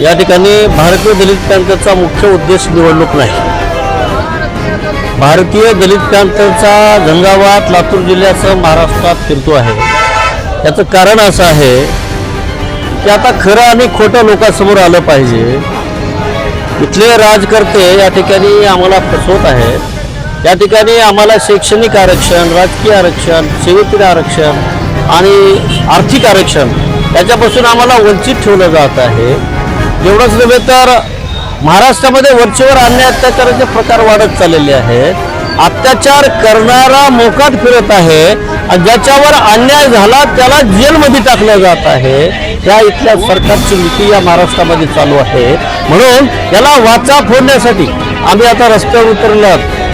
या ठिकाणी भारतीय दलित पॅंथरचा मुख्य उद्देश निवडणूक नाही. भारतीय दलित पॅंथरचा झंझावात लातूर जिल्ह्यासह महाराष्ट्रात फिरतो आहे. याचं कारण असं आहे की आता खरं आणि खोटं लोकांसमोर आलं पाहिजे. इथले राजकर्ते या ठिकाणी आम्हाला फसवत आहेत. या ठिकाणी आम्हाला शैक्षणिक आरक्षण राजकीय आरक्षण सेवेतील आरक्षण आणि आर्थिक आरक्षण याच्यापासून आम्हाला वंचित ठेवलं जात आहे. एवढंच नव्हे तर महाराष्ट्रामध्ये वरचेवर अन्याय अत्याचाराचे प्रकार वाढत चाललेले आहेत. अत्याचार करणारा मोकाट फिरत आहे आणि ज्याच्यावर अन्याय झाला त्याला जेलमध्ये टाकलं जात आहे. या इथल्या सरकारची नीती या महाराष्ट्रामध्ये चालू आहे. म्हणून याला वाचा फोडण्यासाठी आम्ही आता रस्त्यावर उतरलो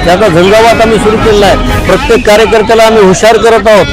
त्याचा झंझावात आम्ही सुरू केलेला आहे. प्रत्येक कार्यकर्त्याला आम्ही हुशार करत आहोत.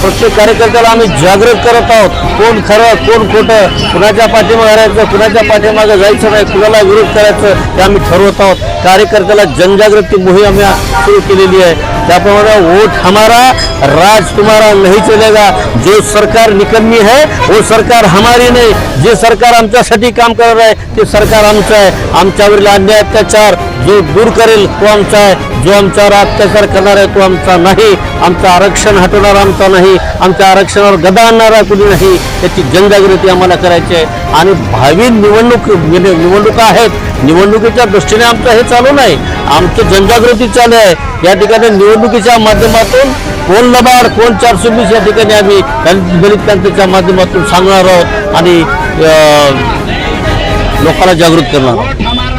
प्रत्येक कार्यकर्त्याला आम्ही जागृत करत आहोत. कोण खरं कोण खोटं कुणाच्या पाठीमागे राहायचं कुणाच्या पाठीमागे जायचं नाही कुणाला विरोध करायचं ते आम्ही ठरवत आहोत. कार्यकर्त्याला जनजागृती मोहीम आम्ही सुरू केलेली आहे. त्याप्रमाणे वोट हमारा राज तुम्हारा नहीं चलेगा. जो सरकार निकम्मी है वो सरकार हमारी नाही. जे सरकार आमच्यासाठी काम करणार आहे ते सरकार आमचं आहे. आमच्यावरील अन्याय अत्याचार जो दूर करेल तो आमचा आहे जो आमच्यावर अत्याचार करणार आहे तो आमचा नाही. आमचं आरक्षण हटवणार आमचा नाही. आमच्या आरक्षणावर गदा आणणारा कुणी नाही. त्याची जनजागृती आम्हाला करायची आहे. आणि भावी निवडणूक निवडणुका आहेत. निवडणुकीच्या दृष्टीने आमचं हे चालू नाही. आमची जनजागृती चालू आहे. या ठिकाणी निवडणुकीच्या माध्यमातून कोण लबाड कोण चारशे वीस या ठिकाणी आम्ही दलित क्रांतीच्या माध्यमातून सांगणार आहोत आणि लोकांना जागृत करणार आहोत.